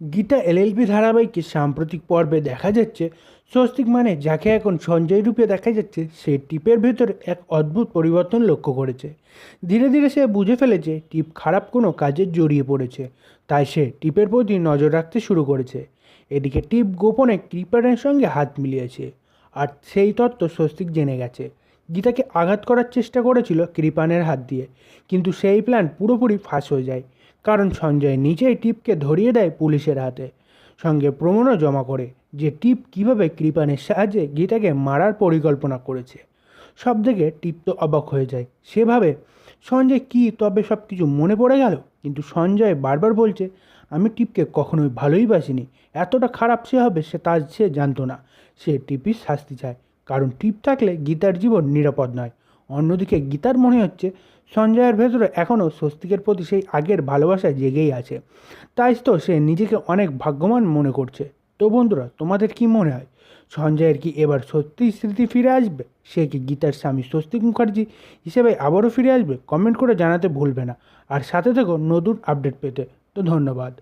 Gita LLB ধারাবাহিকের সাম্প্রতিক পর্বে দেখা যাচ্ছে, স্বস্তিক মানে যাকে এখন সঞ্জয় রূপে দেখা যাচ্ছে, সে টিপের ভেতর এক অদ্ভুত পরিবর্তন লক্ষ্য করেছে। ধীরে ধীরে সে বুঝে ফেলেছে, টিপ খারাপ কোনো কাজে জড়িয়ে পড়েছে, তাই সে টিপের প্রতি নজর রাখতে শুরু করেছে। এদিকে টিপ গোপনে কৃপানের সঙ্গে হাত মিলিয়েছে, আর সেই তত্ত্ব স্বস্তিক জেনে গেছে। গীতাকে আঘাত করার চেষ্টা করেছিল কৃপানের হাত দিয়ে, কিন্তু সেই প্ল্যান পুরোপুরি ফাঁস হয়ে যায়। কারণ সঞ্জয় নিজেই টিপকে ধরিয়ে দেয় পুলিশের হাতে। সঙ্গে প্রমাণও জমা করে যে টিপ কীভাবে কৃপানের সাহায্যে গীতাকে মারার পরিকল্পনা করেছে। সব থেকে টিপ তো অবাক হয়ে যায়। সেভাবে, সঞ্জয় কি তবে সব কিছু মনে পড়ে গেল? কিন্তু সঞ্জয় বারবার বলছে, আমি টিপকে কখনোই ভালোই বাসিনি। এতটা খারাপ সে হবে সে তা সে জানতো না। সে টিপির শাস্তি চায়। কারণ টিপ থাকলে গীতার জীবন নিরাপদ নয়। অন্যদিকে গীতার মনে হচ্ছে সঞ্জয়ের ভেতরে এখনও স্বস্তিকের প্রতি সেই আগের ভালোবাসা জেগেই আছে। তাই তো সে নিজেকে অনেক ভাগ্যবান মনে করছে। তো বন্ধুরা, তোমাদের কি মনে হয়? সঞ্জয়ের কি এবার সত্যি স্মৃতি ফিরে আসবে? সে কি গীতার স্বামী স্বস্তিক মুখার্জি হিসেবে আবারও ফিরে আসবে? কমেন্ট করে জানাতে ভুলবে না। আর সাথে থেকো নতুন আপডেট পেতে। তো ধন্যবাদ।